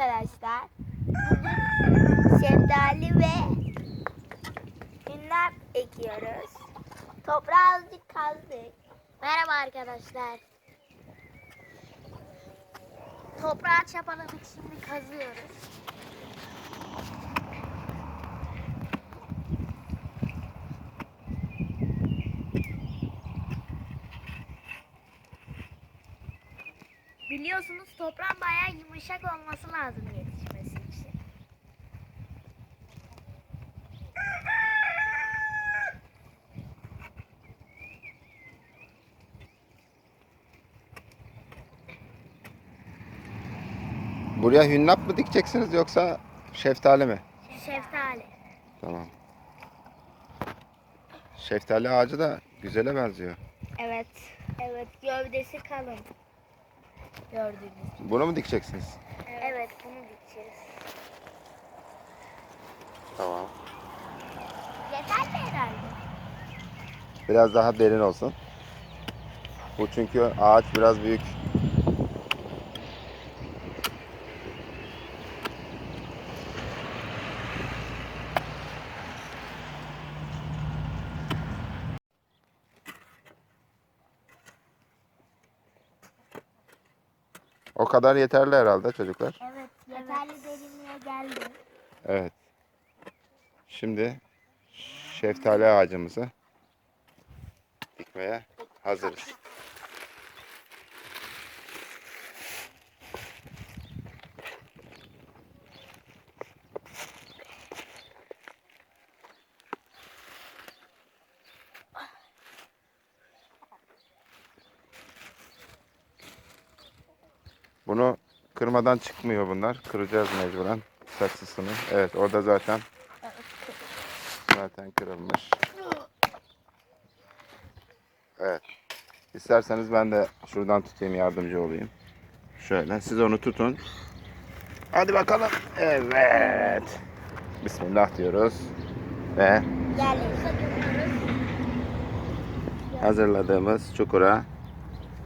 Arkadaşlar. Bugün şeftali ve ünlem ekiyoruz. Toprağı azıcık kazdık. Merhaba arkadaşlar. Toprağı çapaladık şimdi kazıyoruz. Biliyorsunuz toprağın bayağı yumuşak olması lazım yetişmesi için. Buraya hünnap mı dikeceksiniz yoksa şeftali mi? Şeftali. Tamam. Şeftali ağacı da güzele benziyor. Evet. Evet gövdesi kalın. Gördüğünüz gibi. Bunu mu dikeceksiniz? Evet, bunu dikeceğiz. Tamam. Yeterli herhalde. Biraz daha derin olsun. Bu çünkü ağaç biraz büyük. O kadar yeterli herhalde çocuklar. Evet, yeterli derinliğe geldi. Evet. Şimdi şeftali ağacımızı dikmeye hazırız. Bunu kırmadan çıkmıyor bunlar. Kıracağız mecburen saksısını. Evet orada zaten zaten kırılmış. Evet. İsterseniz ben de şuradan tutayım yardımcı olayım. Şöyle siz onu tutun. Hadi bakalım. Evet. Bismillah diyoruz. Ve hazırladığımız çukura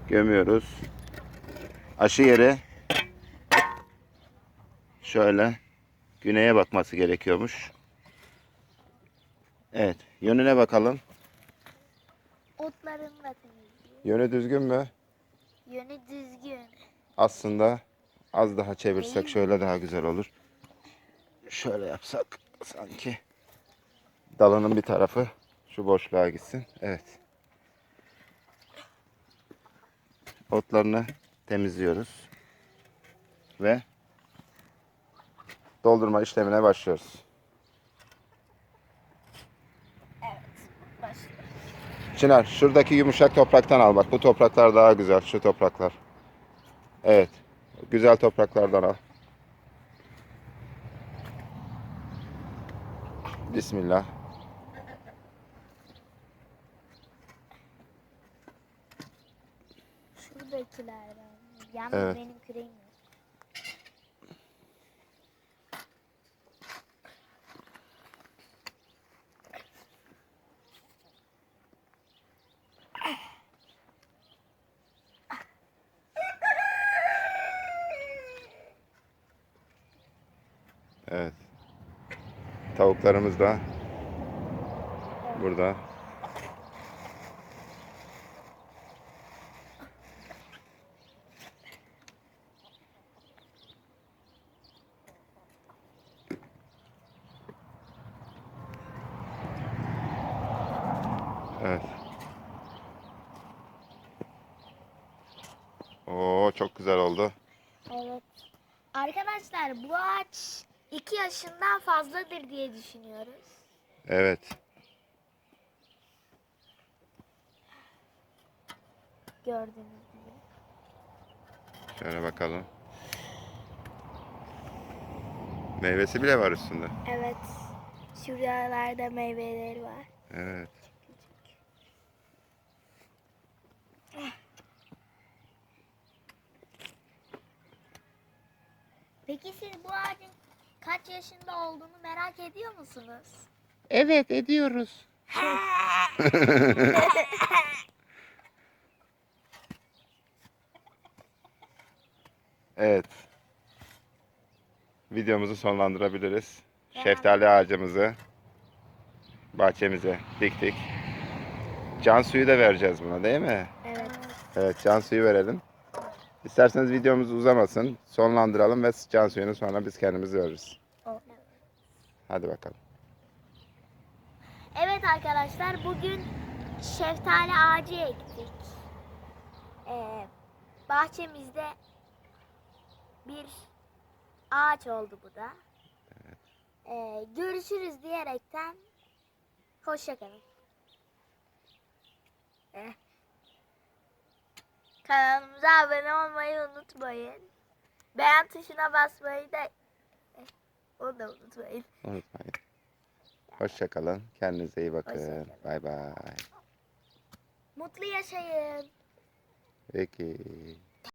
gömüyoruz. Aşı yeri şöyle güneye bakması gerekiyormuş. Evet, yönüne bakalım. Otlarını da temizliyor. Yönü düzgün mü? Yönü düzgün. Aslında az daha çevirsek şöyle daha güzel olur. Şöyle yapsak sanki dalının bir tarafı şu boşluğa gitsin. Evet. Otlarını temizliyoruz. Ve doldurma işlemine başlıyoruz. Başlıyor. Çınar şuradaki yumuşak topraktan al bak. Bu topraklar daha güzel. Şu topraklar. Evet. Güzel topraklardan al. Bismillah. Şuradakilerden. Yalnız Evet. benim küreğim Evet. Tavuklarımız da burada. Evet. Oo çok güzel oldu. Evet. Arkadaşlar bu ağaç 2 yaşından fazladır diye düşünüyoruz. Evet. Gördüğünüz gibi. Şöyle bakalım. Meyvesi bile var üstünde. Evet. Şuralarda meyveleri var. Evet. Peki siz bu ağacın kaç yaşında olduğunu merak ediyor musunuz? Evet ediyoruz. Evet. videomuzu sonlandırabiliriz. Şeftali ağacımızı bahçemize diktik. Can suyu da vereceğiz buna değil mi? Evet. Evet can suyu verelim. İsterseniz videomuz uzamasın. Sonlandıralım ve can suyunu sonra biz kendimiz veririz. Hadi bakalım. Evet arkadaşlar bugün şeftali ağacı ektik. Ee, bahçemizde bir ağaç oldu bu da. Ee, görüşürüz diyerekten hoşçakalın. Eh. Kanalımıza abone olmayı unutmayın. Beğen tuşuna basmayı da eh, onu da unutmayın. Unutmayın. Hoşçakalın. Kendinize iyi bakın. Bay bay. Mutlu yaşayın. Peki.